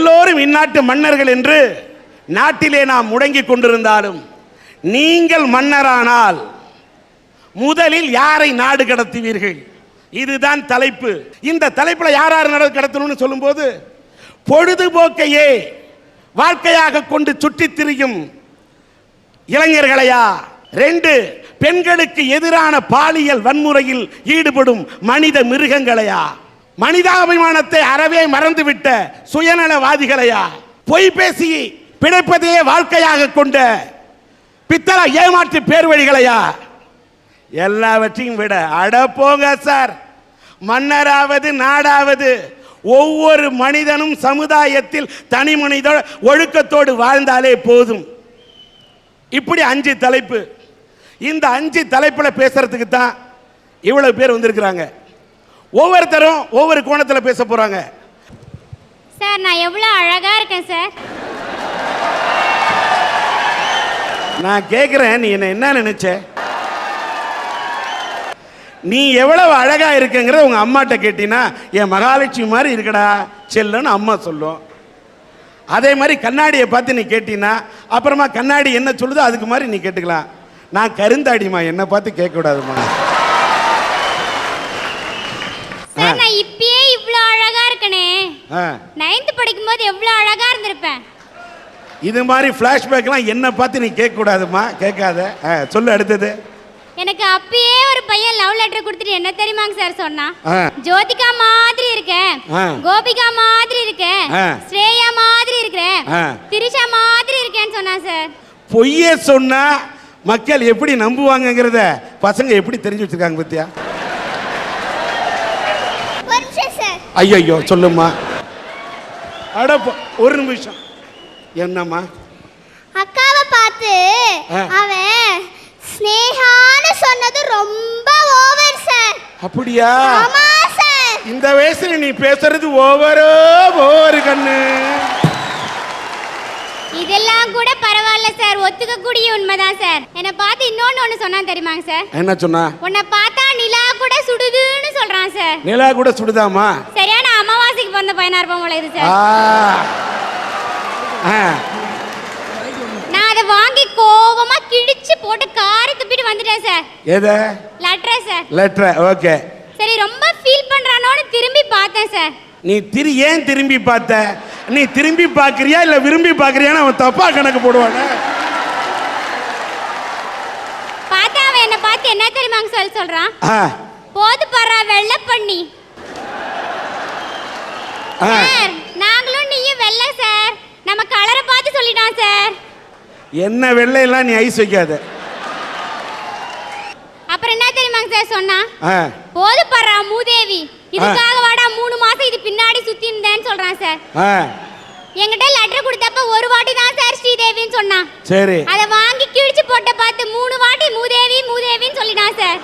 எல்லோரும் இந்நாட்டு மன்னர்கள் என்று நாட்டிலே நாம் முடங்கிக் கொண்டிருந்தாலும் நீங்கள் மன்னரானால் முதலில் யாரை நாடு கடத்துவீர்கள்? இதுதான் தலைப்பு. இந்த தலைப்பில் யார் யார் நாடு கடத்தணும்னு சொல்லும்போது பொழுதுபோக்கையே வாழ்க்கையாக கொண்டு சுற்றித் திரியும் இளைஞர்களையா? ரெண்டு பெண்களுக்கு எதிரான பாலியல் வன்முறையில் ஈடுபடும் மனித மிருகங்களையா? மனிதாபிமானத்தை அறவே மறந்துவிட்ட சுயநலவாதிகளையா? பொய் பேசி பிழைப்பதையே வாழ்க்கையாக கொண்ட பித்தள ஏமாற்று பேர் வழிகளையா எல்லாவற்றையும் விட அட போங்க சார். மன்னராவது நாடாவது ஒவ்வொரு மனிதனும் சமுதாயத்தில் தனி மனித ஒழுக்கத்தோடு வாழ்ந்தாலே போதும். இப்படி அஞ்சு தலைப்பு. இந்த அஞ்சு தலைப்பில் பேசுறதுக்கு தான் இவ்வளவு பேர் வந்திருக்கிறாங்க. ஒவ்வொருத்தரும் ஒவ்வொரு கோணத்தில் பேச போறாங்க. சார் நான் எவ்வளோ அழகா இருக்கேன் சார். நான் கேட்குறேன் நீ என்ன என்ன நினைச்ச? நீ எவ்வளவு அழகா இருக்குங்கிறத உங்க அம்மாட்ட கேட்டினா என் மகாலட்சுமி மாதிரி இருக்கடா செல்லுன்னு அம்மா சொல்லும். அதே மாதிரி கண்ணாடியை பார்த்து நீ கேட்டினா அப்புறமா கண்ணாடி என்ன சொல்லுதோ அதுக்கு மாதிரி நீ கேட்டுக்கலாம். நான் கருந்தாடிமா என்னை பார்த்து கேட்கக்கூடாதுமா சார் நான் இப்பயே இவ்வளோ அழகா இருக்கனே. நைன்த் படிக்கும்போது எவ்வளோ அழகா இருந்திருப்பேன். இது மாதிரி ஃப்ளாஷ்பேக்லாம் என்னை பார்த்து நீ கேட்கக்கூடாதுமா கேட்காத. ஆ சொல்லு அடுத்தது. எனக்கு அப்பயே ஒரு பையன் லவ் லெட்டர் கொடுத்துட்டு என்ன தெரியுமாங்க சார் சொன்னான் ஆ. ஜோதிகா மாதிரி இருக்கேன். கோபிகா மாதிரி இருக்கேன். ஸ்ரேயா மாதிரி இருக்கிறேன். திரிஷா மாதிரி இருக்கேன்னு சொன்னான் சார் பொய்யே சொன்னா மக்கள் எப்படி நம்புவாங்கங்கிறத பசங்க எப்படி தெரிஞ்சு வச்சிருக்காங்க பத்தியா ஒரு நிமிஷம் சார் ஐயோ சொல்லுமா அட ஒரு நிமிஷம். என்னம்மா? அக்காவை பார்த்து. அவன் ஸ்னேகான்னு சொன்னது ரொம்ப ஓவர் சார். அப்படியா? ஆமா சார். இந்த வயசுல நீ பேசுறது ஓவரோ ஓவரு கண்ணு. இதெல்லாம் கூட பரவாயில்ல சார். ஒத்துக்கக்கூடிய உண்மைதான் சார். என்னை பார்த்து இன்னொன்னு ஒன்று சொன்னான் தெரியுமாங்க சார்? என்ன சொன்னா? உன்னை பார்த்தா நிலா கூட சுடுதுன்னு சொல்றான் சார். நிலா கூட சுடுதாமா பிறந்த பையனா இருப்போம் போல இது சார். நான் அதை வாங்கி கோவமா கிழிச்சு போட்டு காரி துப்பிட்டு வந்துட்டேன் சார். எதை? லெட்டரை சார். லெட்டர்? ஓகே. சரி ரொம்ப ஃபீல் பண்றானோன்னு திரும்பி பார்த்தேன் சார். நீ திரு ஏன் திரும்பி பார்த்த? நீ திரும்பி பார்க்கறியா இல்ல விரும்பி பார்க்கறியான்னு அவன் தப்பா கணக்கு போடுவானே? பார்த்தா அவன் என்னை பார்த்து என்ன தெரியுமாங்க சொல்லி சொல்றான்? போது பர்றா வெள்ளை பண்ணி சார் நாங்களும் நீயும் வெள்ளை சார். நம்ம கலரை பார்த்து சொல்லிட்டான் சார். என்ன வெள்ளையெல்லாம் நீ ஐஸ் வைக்காத. அப்புறம் என்ன தெரியுமாங்க சார் சொன்னா? போது பர்றா மூதேவி. இதுக்காக வாடா மூணு மாசம் இது பின்னாடி சுத்தி இருந்தேன்னு சொல்றான் சார். என்கிட்ட லெட்டர் கொடுத்தப்ப ஒரு வாட்டி தான் சார் ஸ்ரீதேவின்னு சொன்னான் சரி. அதை வாங்கி கிழிச்சு போட்ட பார்த்து மூணு வாட்டி மூதேவி மூதேவின்னு சொல்லிட்டான் சார்.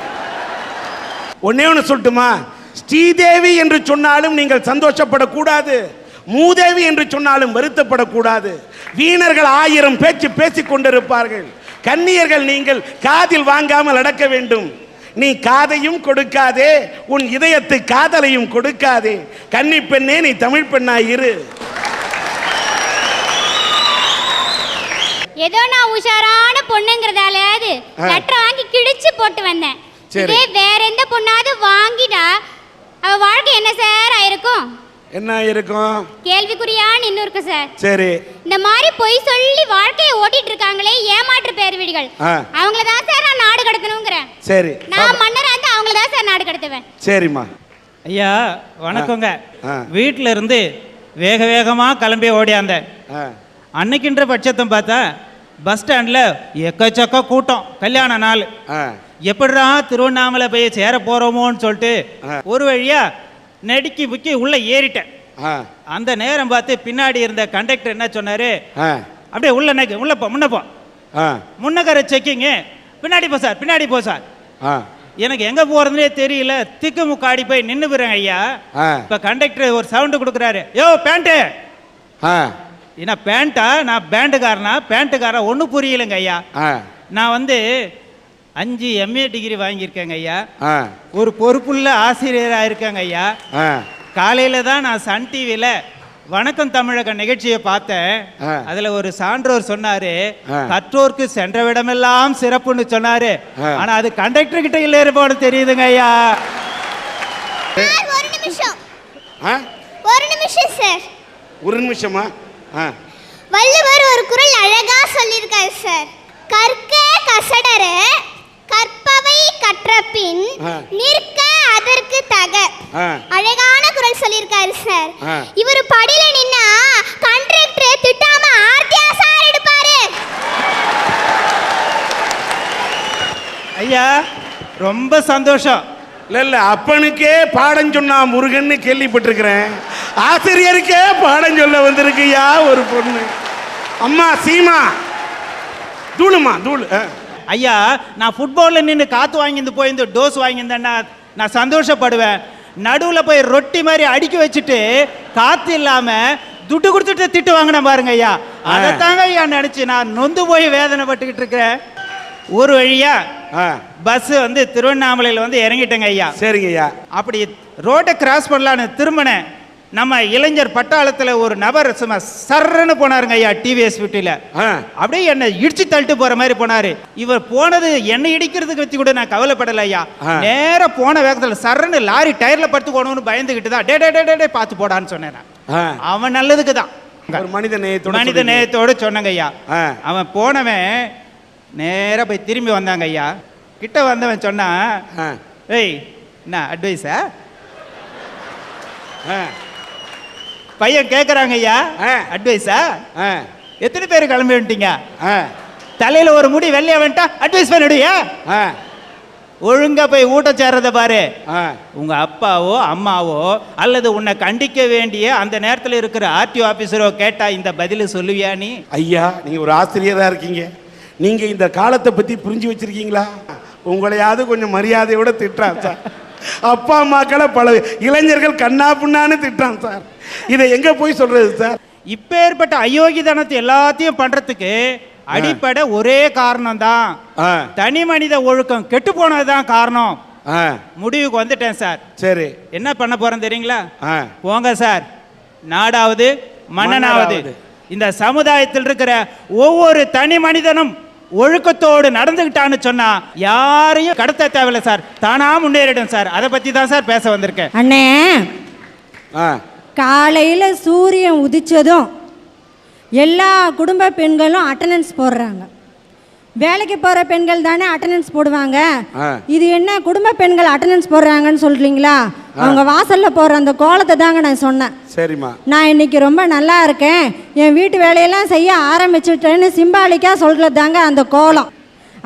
ஒன்னே ஒன்று சொல்லட்டுமா? ஸ்ரீதேவி என்று சொன்னாலும் நீங்கள் சந்தோஷப்படக்கூடாது. மூதேவி என்று சொன்னாலும் வருத்தப்படக்கூடாது. வீணர்கள் ஆயிரம் பேச்சு பேசிக் கொண்டிருப்பார்கள். கன்னியர்கள் நீங்கள் காதில் வாங்காமல் அடக்க வேண்டும். நீ காதையும் கொடுக்காதே உன் இதயத்து காதலையும் கொடுக்காதே. கன்னி பெண்ணே நீ தமிழ் பெண்ணாய் இரு. ஏதோ நான் உஷாரான பொண்ணுங்கிறதாலயாவது ஆ. லெட்டர் வாங்கி கிழிச்சு போட்டு வந்தேன். இதே வேற எந்த பொண்ணாவது வாங்கிட்டா அவ வாழ்க்கை என்ன சார் ஆயிருக்கும்? என்ன இருக்கும் கேள்விக்குறியா நின்னு இருக்கு சார். சரி. இந்த மாதிரி பொய் சொல்லி வாழ்க்கையை ஓட்டிட்டு இருக்காங்களே ஏமாற்று பேர் வீடுகள். ஆ. அவங்கள தான் சார் நான் நாடு கடத்தணுங்கிறேன். சரி. நான் மன்னரா இருந்தா அவங்கள தான் சார் நாடு கடத்துவேன். சரிம்மா. ஐயா வணக்கங்க. ஆ. வீட்டில் இருந்து வேக வேகமாக கிளம்பி ஓடியாந்தேன். ஆ. அன்னைக்குன்ற பட்சத்தை பார்த்தா பஸ் ஸ்டாண்டில் எக்கச்சக்க கூட்டம் கல்யாண நாள். ஆ. எப்படிடா திருவண்ணாமலை போய் சேர போகிறோமோன்னு சொல்லிட்டு. ஒரு வழியா நெடுக்கி புக்கி உள்ளே ஏறிட்டேன். அந்த நேரம் பார்த்து பின்னாடி இருந்த கண்டக்டர் என்ன சொன்னார்? அப்படியே உள்ள நெக்கு உள்ள போ முன்ன போ. ஆ. முன்னக்கரை செக்கிங்கு பின்னாடி போ சார் பின்னாடி போ சார். எனக்கு எங்கே போகிறதுனே தெரியல. திக்கு முக்காடி போய் நின்றுக்கிறேன் ஐயா. ஆ. இப்போ கண்டக்டர் ஒரு சவுண்டு கொடுக்குறாரு. யோ பேண்ட்டு ஆ. என்ன பேண்ட்டா நான் பேண்டுக்காரனா பேண்ட்டுக்காரன் ஒன்றும் புரியலைங்க ஐயா. நான் வந்து அஞ்சு எம்ஏ டிகிரி வாங்கியிருக்கேங்க ஐயா. ஆ. ஒரு பொறுப்புள்ள ஆசிரியராக இருக்கேங்க ஐயா. ஆ. காலையில் தான் நான் சன் டிவியில் வணக்கம் தமிழக நிகழ்ச்சியை பார்த்தேன். அதுல ஒரு சான்றோர் சொன்னாரு. கற்றோர்க்கு சென்ற விடமெல்லாம் சிறப்புன்னு சொன்னாரு. ஆனா அது கண்டக்டர் கிட்ட இல்ல போல தெரியுதுங்க ஐயா. சார் ஒரு நிமிஷம். ஆ? ஒரு நிமிஷம் சார். ஒரு நிமிஷமா? ஆ. வள்ளுவர் ஒரு குறள் அழகா சொல்லியிருக்காரு சார். கற்க கசடர கற்பவை கற்றபின் ஆ. நிற்க அதற்கு தக ஆ. அழகான குறள் சொல்லியிருக்காரு சார். இவர் படியில நின்னா கண்ட்ரக்டர் திட்டாம ஆர்த்தியா சார் எடுப்பாரு ஐயா ரொம்ப சந்தோஷம் இல்ல இல்ல அப்பனுக்கே பாடம் சொன்னா முருகன்னு கேள்விப்பட்டிருக்கிறேன் ஆசிரியருக்கே பாடம் சொல்ல வந்திருக்குயா ஒரு பொண்ணு அம்மா சீமா தூளுமா தூளு ஆ. ஐயா நான் ஃபுட்பாலில் நின்று காற்று வாங்கிந்து போயிருந்து டோஸ் வாங்கியிருந்தேன்னா நான் சந்தோஷப்படுவேன். நடுவில் போய் ரொட்டி மாதிரி அடுக்கி வச்சுட்டு காற்று இல்லாமல் துட்டு கொடுத்துட்டு திட்டு வாங்கினேன் பாருங்க ஐயா. அதைத்தாங்க ஐயா நினச்சி. நான் நொந்து போய் வேதனைப்பட்டுக்கிட்டு இருக்கிறேன். ஒரு வழியா பஸ் வந்து திருவண்ணாமலையில் வந்து இறங்கிட்டேங்க ஐயா. சரிங்கய்யா அப்படி ரோட்டை கிராஸ் பண்ணலான்னு திரும்பினேன். நம்ம இளைஞர் பட்டாளத்தில் ஒரு நபர் சும்மா சர்ன்னு போனாருங்க ஐயா டிவிஎஸ் ஆ. அப்படியே என்னை இடிச்சு தள்ளிட்டு போற மாதிரி போனாரு. இவர் போனது என்னை இடிக்கிறதுக்கு வச்சு கூட நான் கவலைப்படல ஐயா. நேரா போன வேகத்துல சரன்னு லாரி டயர்ல படுத்துக்கணும்னு பயந்துகிட்டு தான் டே டே டே, டே பார்த்து போடான்னு சொன்னேன் அவன் நல்லதுக்கு தான். ஒரு மனித நேயத்தோட மனித. நேயத்தோடு சொன்னங்க ஐயா. அவன் போனவன் நேரா போய் திரும்பி வந்தாங்க ஐயா. கிட்ட வந்தவன் சொன்னா ஆ. ஏய் என்ன அட்வைஸா ஆ. பையன் கேட்குறாங்க ஐயா. ஆ. அட்வைஸா ஆ? எத்தனை பேர் கிளம்பி வந்துட்டீங்க? ஆ. தலையில ஒரு முடி வெள்ளையா வந்துட்டா அட்வைஸ் பண்ணிடுயா ஆ. ஒழுங்கா போய் ஊட்ட சேர்றத பாரு. ஆ. உங்க அப்பாவோ அம்மாவோ அல்லது உன்னை கண்டிக்க வேண்டிய அந்த நேரத்தில் இருக்கிற ஆர்டிஓ ஆபீசரோ கேட்டா இந்த பதில சொல்லுவியா நீ? ஐயா நீங்க ஒரு ஆசிரியரா இருக்கீங்க. நீங்க இந்த காலத்தை பத்தி புரிஞ்சு வச்சிருக்கீங்களா? உங்களையாவது கொஞ்சம் மரியாதையோட திட்டுறான் சார். அப்பா அம்மாக்களை பல இளைஞர்கள் கண்ணா புண்ணான்னு திட்டுறான் சார். இதை எங்க போய் சொல்றது சார்? இப்பேற்பட்ட அயோக்கியதனத்தை எல்லாத்தையும் பண்றதுக்கு அடிப்படை ஒரே காரணம் தான் ஆ. தனி மனித ஒழுக்கம் கெட்டு போனதுதான் காரணம். ஆ. முடிவுக்கு வந்துட்டேன் சார். சரி. என்ன பண்ண போறேன் தெரியுங்களா? ஆ. போங்க சார். நாடாவது மன்னனாவது. இந்த சமுதாயத்தில் இருக்கிற ஒவ்வொரு தனி மனிதனும் ஒழுக்கத்தோடு நடந்துக்கிட்டான்னு சொன்னா யாரையும் கடத்த தேவையில்ல சார். தானா முன்னேறிடும் சார். அதை பத்தி தான் சார் பேச வந்திருக்கேன். அண்ணே. ஆ. காலையில் சூரியன் உதிச்சதும் எல்லா குடும்ப பெண்களும் அட்டண்டன்ஸ் போடுறாங்க. வேலைக்கு போகிற பெண்கள் தானே அட்டண்டன்ஸ் போடுவாங்க. இது என்ன குடும்ப பெண்கள் அட்டண்டன்ஸ் போடுறாங்கன்னு சொல்கிறீங்களா அவங்க வாசலில் போடுற அந்த கோலத்தை தாங்க நான் சொன்னேன். சரிம்மா. நான் இன்னைக்கு ரொம்ப நல்லா இருக்கேன். என் வீட்டு வேலையெல்லாம் செய்ய ஆரம்பிச்சுட்டேன்னு சிம்பாலிக்காக சொல்கிறது தாங்க அந்த கோலம்.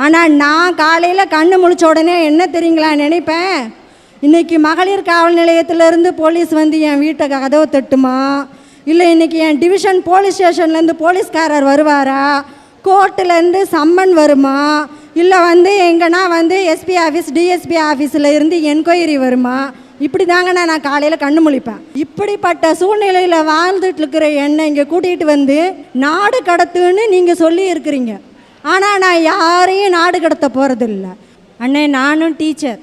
ஆனால் நான் காலையில் கண்ணு முழிச்ச உடனே என்ன தெரியுங்களா நினைப்பேன்? இன்னைக்கு மகளிர் காவல் நிலையத்திலேருந்து போலீஸ் வந்து என் வீட்டை கதவை தட்டுமா? இல்லை இன்னைக்கு என் டிவிஷன் போலீஸ் ஸ்டேஷன்லேருந்து போலீஸ்காரர் வருவாரா? கோர்ட்டுலேருந்து சம்மன் வருமா? இல்லை வந்து எங்கன்னா வந்து எஸ்பி ஆஃபீஸ் டிஎஸ்பி ஆஃபீஸில் இருந்து என்கொயரி வருமா? இப்படி தாங்கண்ணா நான் நான் காலையில் கண்ணு முழிப்பேன். இப்படிப்பட்ட சூழ்நிலையில் வாழ்ந்துட்டு இருக்கிற என்னை இங்கே கூட்டிகிட்டு வந்து நாடு கடத்துன்னு நீங்கள் சொல்லி இருக்கிறீங்க ஆனால் நான் யாரையும் நாடு கடத்த போகிறதில்ல. அண்ணே நானும் டீச்சர்.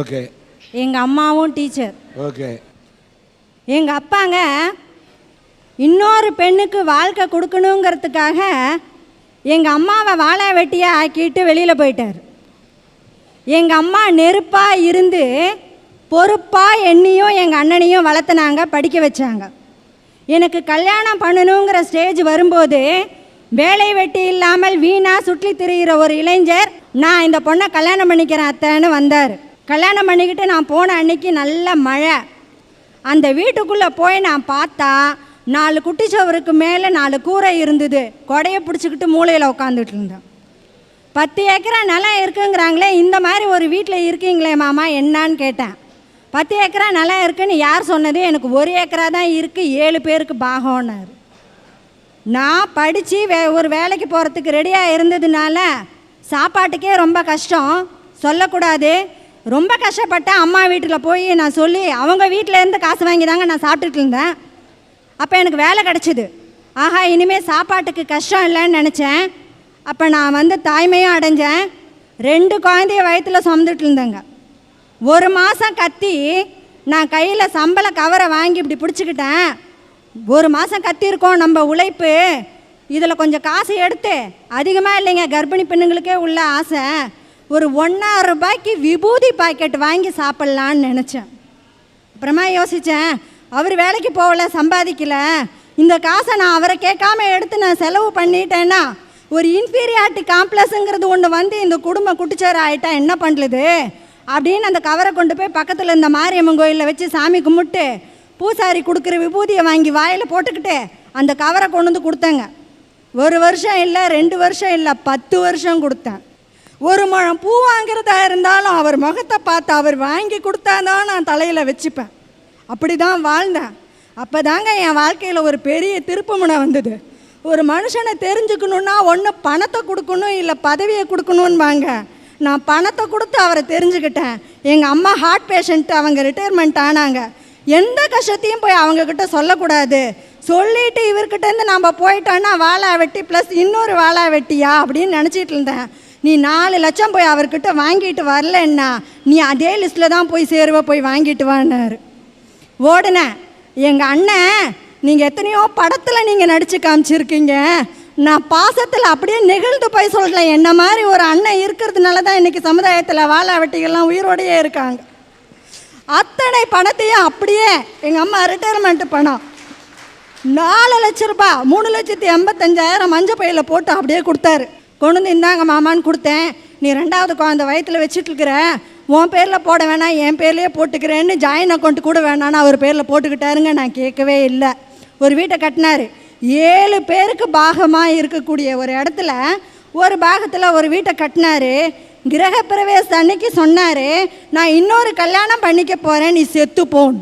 ஓகே. எங்கள் அம்மாவும் டீச்சர். ஓகே எங்கள் அப்பாங்க இன்னொரு பெண்ணுக்கு வாழ்க்கை கொடுக்கணுங்கிறதுக்காக எங்கள் அம்மாவை வாழை வெட்டியாக ஆக்கிட்டு வெளியில் போயிட்டார். எங்கள் அம்மா நெருப்பாக இருந்து பொறுப்பாக என்னையும் எங்கள் அண்ணனையும் வளர்த்துனாங்க படிக்க வச்சாங்க. எனக்கு கல்யாணம் பண்ணணுங்கிற ஸ்டேஜ் வரும்போது வேலை வெட்டி இல்லாமல் வீணாக சுற்றி திரிகிற ஒரு இளைஞர் நான் இந்த பொண்ணை கல்யாணம் பண்ணிக்கிறேன் அத்தைன்னு வந்தார். கல்யாணம் பண்ணிக்கிட்டு நான் போன அன்னைக்கு நல்ல மழை. அந்த வீட்டுக்குள்ளே போய் நான் பார்த்தா நாலு குட்டிச்சவருக்கு மேலே நாலு கூரை இருந்தது. கொடையை பிடிச்சிக்கிட்டு மூலையில் உட்காந்துட்டு இருந்தேன். பத்து ஏக்கரா நிலம் இருக்குங்கிறாங்களே இந்த மாதிரி ஒரு வீட்டில் இருக்கீங்களே மாமா என்னான்னு கேட்டேன். பத்து ஏக்கரா நிலம் இருக்குன்னு யார் சொன்னது? எனக்கு ஒரு ஏக்கரா தான் இருக்குது ஏழு பேருக்கு பாகம்னாரு. நான் படித்து வே ஒரு வேலைக்கு போகிறதுக்கு ரெடியாக இருந்ததுனால சாப்பாட்டுக்கே ரொம்ப கஷ்டம். சொல்லக்கூடாது. ரொம்ப கஷ்டப்பட்டேன் அம்மா வீட்டில் போய் நான் சொல்லி அவங்க வீட்டில் இருந்து காசு வாங்கி தாங்க நான் சாப்பிட்டுட்டு இருந்தேன். அப்போ எனக்கு வேலை கிடச்சிது. ஆஹா இனிமேல் சாப்பாட்டுக்கு கஷ்டம் இல்லைன்னு நினச்சேன். அப்போ நான் வந்து தாய்மையும் அடைஞ்சேன். ரெண்டு குழந்தைய வயிற்றில் சுமந்துட்டு இருந்தேங்க. ஒரு மாதம் கத்தி நான் கையில் சம்பள கவரை வாங்கி இப்படி பிடிச்சிக்கிட்டேன். ஒரு மாதம் கத்திருக்கோம் நம்ம உழைப்பு. இதில் கொஞ்சம் காசு எடுத்து அதிகமாக இல்லைங்க கர்ப்பிணி பெண்ணுங்களுக்கே உள்ள ஆசை. ஒரு ஒன்றாயிரம் ரூபாய்க்கு விபூதி பாக்கெட் வாங்கி சாப்பிட்லான்னு நினச்சேன். அப்புறமா யோசித்தேன் அவர் வேலைக்கு போகல சம்பாதிக்கல. இந்த காசை நான் அவரை கேட்காம எடுத்து நான் செலவு பண்ணிட்டேன்னா ஒரு இன்ஃபீரியாரிட்டி காம்ப்ளெக்ஸுங்கிறது ஒன்று வந்து இந்த குடும்பம் குட்டிச்சேர் ஆகிட்டா என்ன பண்ணுது அப்படின்னு அந்த கவரை கொண்டு போய் பக்கத்தில் இந்த மாரியம்மன் கோயிலில் வச்சு சாமி கும்பிட்டு பூசாரி கொடுக்குற விபூதியை வாங்கி வாயில் போட்டுக்கிட்டு அந்த கவரை கொண்டு வந்து கொடுத்தேங்க. ஒரு வருஷம் இல்லை ரெண்டு வருஷம் இல்லை பத்து வருஷம் கொடுத்தேன். ஒரு முழம் பூ வாங்குறதா இருந்தாலும் அவர் முகத்தை பார்த்து அவர் வாங்கி கொடுத்தாதான் நான் தலையில் வச்சுப்பேன். அப்படி தான் வாழ்ந்தேன். அப்போ தாங்க என் வாழ்க்கையில் ஒரு பெரிய திருப்புமுனை வந்தது. ஒரு மனுஷனை தெரிஞ்சுக்கணுன்னா ஒன்று பணத்தை கொடுக்கணும் இல்லை பதவியை கொடுக்கணும்பாங்க. நான் பணத்தை கொடுத்து அவரை தெரிஞ்சுக்கிட்டேன். எங்கள் அம்மா ஹார்ட் பேஷண்ட் அவங்க ரிட்டையர்மெண்ட் ஆனாங்க. எந்த கஷ்டத்தையும் போய் அவங்கக்கிட்ட சொல்லக்கூடாது. சொல்லிட்டு இவர்கிட்டேருந்து நம்ம போயிட்டோன்னா வாழா வெட்டி ப்ளஸ் இன்னொரு வாழா வெட்டியா அப்படின்னு நினச்சிட்டு இருந்தேன். நீ நாலு லட்சம் போய் அவர்கிட்ட வாங்கிட்டு வரலன்னா நீ அதே லிஸ்ட்டில் தான் போய் சேருவ போய் வாங்கிட்டு வானார் ஓடுனேன் எங்கள் அண்ணன் நீங்கள் எத்தனையோ படத்தில் நீங்கள் நடித்து காமிச்சிருக்கீங்க. நான் பாசத்தில் அப்படியே நெகிழ்ந்து போய் சொல்கிறேன் என்ன மாதிரி ஒரு அண்ணன் இருக்கிறதுனால தான் இன்றைக்கி சமுதாயத்தில் வாழாவட்டிகள்லாம் உயிரோடையே இருக்காங்க. அத்தனை பணத்தையும் அப்படியே எங்கள் அம்மா ரிட்டையர்மெண்ட் பணம். நாலு லட்ச ரூபாய் மூணு லட்சத்தி எண்பத்தஞ்சாயிரம் மஞ்சள் பையில் போட்டு அப்படியே கொடுத்தாரு. கொண்டு வந்து இந்தாங்க மாமான்னு கொடுத்தேன். நீ ரெண்டாவது குழந்தை வயித்துல வச்சுட்டு இருக்கிற உன் பேரில் போட வேணாம் என் பேர்லேயே போட்டுக்கிறேன்னு ஜாயின் அக்கௌண்ட் கூட வேணான்னு அவர் பேரில் போட்டுக்கிட்டாருங்க நான் கேட்கவே இல்லை. ஒரு வீட்டை கட்டினாரு. ஏழு பேருக்கு பாகமாக இருக்கக்கூடிய ஒரு இடத்துல ஒரு பாகத்தில் ஒரு வீட்டை கட்டினாரு. கிரகப்பிரவேச அன்னைக்கு சொன்னார் நான் இன்னொரு கல்யாணம் பண்ணிக்க போகிறேன் நீ செத்து போன்.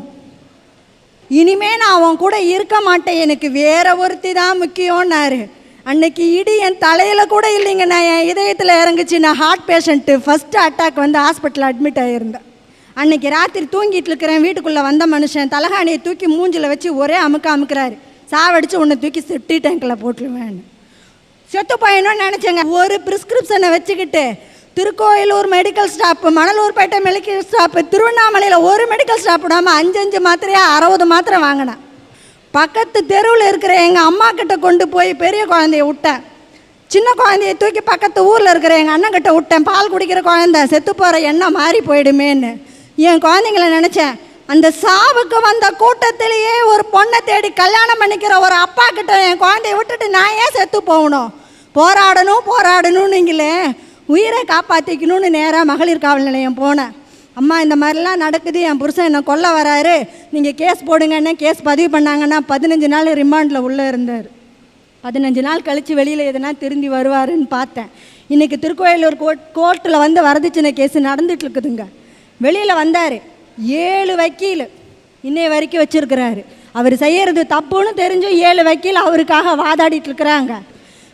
இனிமே நான் அவன் கூட இருக்க மாட்டேன் எனக்கு வேற ஒருத்தி தான் முக்கியம்னாரு. அன்னைக்கு இடி என் தலையில் கூட இல்லைங்க. நான் என் இதயத்தில் இறங்குச்சு. நான் ஹார்ட் பேஷண்ட்டு ஃபஸ்ட்டு அட்டாக் வந்து ஹாஸ்பிட்டலில் அட்மிட் ஆகியிருந்தேன் அன்னைக்கு ராத்திரி தூங்கிட்டு இருக்கிறேன். வீட்டுக்குள்ளே வந்த மனுஷன் தலகாணியை தூக்கி மூஞ்சில் வச்சு ஒரே அமுக்க அமுக்கிறாரு. சாவடிச்சு உன்னை தூக்கி செப்டி டேங்கில் போட்டுருவேன் செத்து போயணும்னு நினச்சேங்க. ஒரு ப்ரிஸ்கிரிப்ஷனை வச்சுக்கிட்டு Tirukkoyilur medical stop Manalurpettai medical stop திருவண்ணாமலையில் ஒரு மெடிக்கல் ஸ்டாப் விடாமல் அஞ்சு அஞ்சு அறுபது மாத்திரை வாங்கினேன். பக்கத்து தெருவில் இருக்கிற எங்கள் அம்மா கிட்ட கொண்டு போய் பெரிய குழந்தைய விட்டேன். சின்ன குழந்தைய தூக்கி பக்கத்து ஊரில் இருக்கிற எங்கள் அண்ணன் கிட்ட விட்டேன். பால் குடிக்கிற குழந்தை செத்து போகிற எண்ணம் மாறி போயிடுமேன்னு. என் குழந்தைங்கள நினச்சேன் அந்த சாவுக்கு வந்த கூட்டத்திலேயே ஒரு பொண்ணை தேடி கல்யாணம் பண்ணிக்கிற ஒரு அப்பா கிட்ட என் குழந்தைய விட்டுட்டு நான் ஏன் செத்து போகணும்? போராடணும் போராடணும்னுங்களே. உயிரை காப்பாற்றிக்கணும்னு நேராக மகளிர் காவல் நிலையம் போனேன். அம்மா இந்த மாதிரிலாம் நடக்குது என் புருஷன் என்னை கொல்ல வராரு. நீங்கள் கேஸ் போடுங்கன்னு கேஸ் பதிவு பண்ணாங்கன்னா பதினஞ்சு நாள் ரிமாண்டில் உள்ளே இருந்தார். பதினஞ்சு நாள் கழித்து வெளியில் எதுனா திரும்பி வருவாருன்னு பார்த்தேன். இன்றைக்கி திருக்கோயிலூர் கோர்ட் கோர்ட்டில் வந்து வரதட்சணை கேஸ் நடந்துகிட்ருக்குதுங்க வெளியில் வந்தார். ஏழு வக்கீல் இன்னைய வரைக்கும் வச்சுருக்கிறாரு. அவர் செய்கிறது தப்புன்னு தெரிஞ்சும் ஏழு வக்கீல் அவருக்காக வாதாடிட்டு இருக்கிறாங்க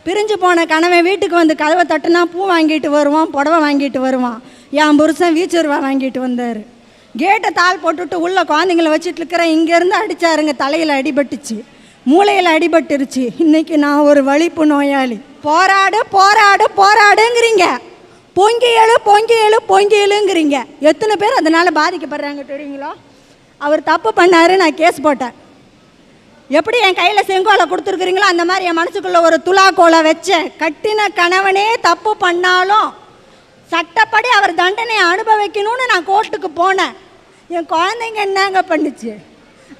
பிரிஞ்சு போன கணவன் வீட்டுக்கு வந்து கதவை தட்டுனா பூ வாங்கிட்டு வருவான் புடவை வாங்கிட்டு வருவான். என் புருஷன் வீச்சுருவா வாங்கிட்டு வந்தார். கேட்டை தாள் போட்டுட்டு உள்ளே குழந்தைங்கள வச்சுட்டு இருக்கிறேன். இங்கேருந்து அடிச்சாருங்க தலையில் அடிபட்டுச்சு. மூளையில் அடிபட்டுருச்சு. இன்றைக்கி நான் ஒரு வலிப்பு நோயாளி. போராடு போராடு போராடுங்கிறீங்க. பொங்கி எழு பொங்கி எழு பொங்கி எழுங்கிறீங்க. எத்தனை பேர் அதனால் பாதிக்கப்படுறாங்க தெரியுங்களா? அவர் தப்பு பண்ணாரு நான் கேஸ் போட்டேன். எப்படி என் கையில் செங்கோலை கொடுத்துருக்குறீங்களோ அந்த மாதிரி என் மனசுக்குள்ளே ஒரு துலா கோலை வச்சேன். கட்டின கணவனே தப்பு பண்ணாலும் முன்னாடி அவர் தண்டனையை அனுபவிக்கணும்னு நான் கோர்ட்டுக்கு போனேன். என் குழந்தைங்க என்னங்க பண்ணுச்சு?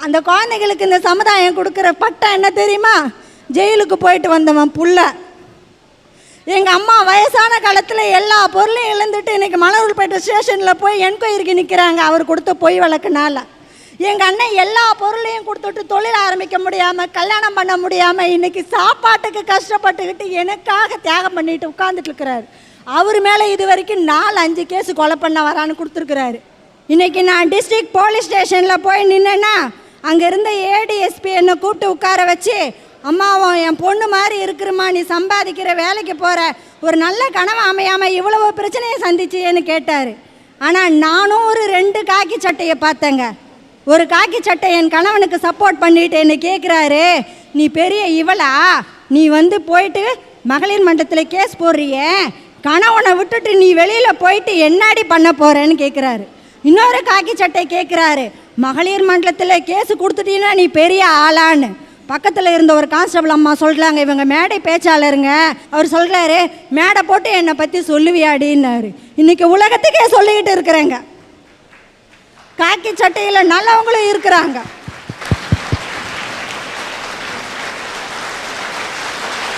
அந்த குழந்தைங்களுக்கு இந்த சமுதாயம் கொடுக்குற பட்டம் என்ன தெரியுமா? ஜெயிலுக்கு போயிட்டு வந்தவன் புள்ள. எங்கள் அம்மா வயசான காலத்தில் எல்லா பொருளையும் இழந்துட்டு இன்னைக்கு மலர்பேட்டை ஸ்டேஷனில் போய் என்கொயரிக்கு நிற்கிறாங்க அவர் கொடுத்த பொய் வழக்குனால. எங்கள் அண்ணன் எல்லா பொருளையும் கொடுத்துட்டு தொழில் ஆரம்பிக்க முடியாமல் கல்யாணம் பண்ண முடியாமல் இன்னைக்கு சாப்பாட்டுக்கு கஷ்டப்பட்டுக்கிட்டு எனக்காக தியாகம் பண்ணிட்டு உட்காந்துட்டு இருக்கிறாரு. அவர் மேலே இது வரைக்கும் நாலு அஞ்சு கேஸ் கொலை பண்ண வரான்னு கொடுத்துருக்குறாரு. இன்னைக்கு நான் டிஸ்ட்ரிக்ட் போலீஸ் ஸ்டேஷனில் போய் நின்னேன்னா அங்கே இருந்த ஏடிஎஸ்பி என்னை கூப்பிட்டு உட்கார வச்சு அம்மாவும் என் பொண்ணு மாதிரி இருக்கிறமா நீ சம்பாதிக்கிற வேலைக்கு போகிற ஒரு நல்ல கனவு அமையாமல் இவ்வளவு பிரச்சனையை சந்திச்சியேன்னு கேட்டார். ஆனால் நானும் ஒரு ரெண்டு காக்கி சட்டையை பார்த்தேங்க. ஒரு காக்கி சட்டை என் கணவனுக்கு சப்போர்ட் பண்ணிட்டேன்னு கேட்குறாரு நீ பெரிய இவளா? நீ வந்து போயிட்டு மகளிர் மன்றத்தில் கேஸ் போடுறியே? கணவனை விட்டுட்டு நீ வெளியில் போயிட்டு என்னாடி பண்ண போகிறேன்னு கேட்குறாரு இன்னொரு காக்கி சட்டை கேட்குறாரு மகளிர் மன்றத்தில் கேஸ் கொடுத்துட்டீங்கன்னா நீ பெரிய ஆளான்னு. பக்கத்தில் இருந்த ஒரு கான்ஸ்டபிள் அம்மா சொல்கிறாங்க இவங்க மேடை பேச்சாளருங்க. அவர் சொல்கிறாரு மேடை போட்டு என்னை பற்றி சொல்லுவியாடின்னாரு. இன்றைக்கி உலகத்துக்கே சொல்லிக்கிட்டு இருக்கிறேங்க. காக்கி சட்டையில் நல்லவங்களும் இருக்கிறாங்க.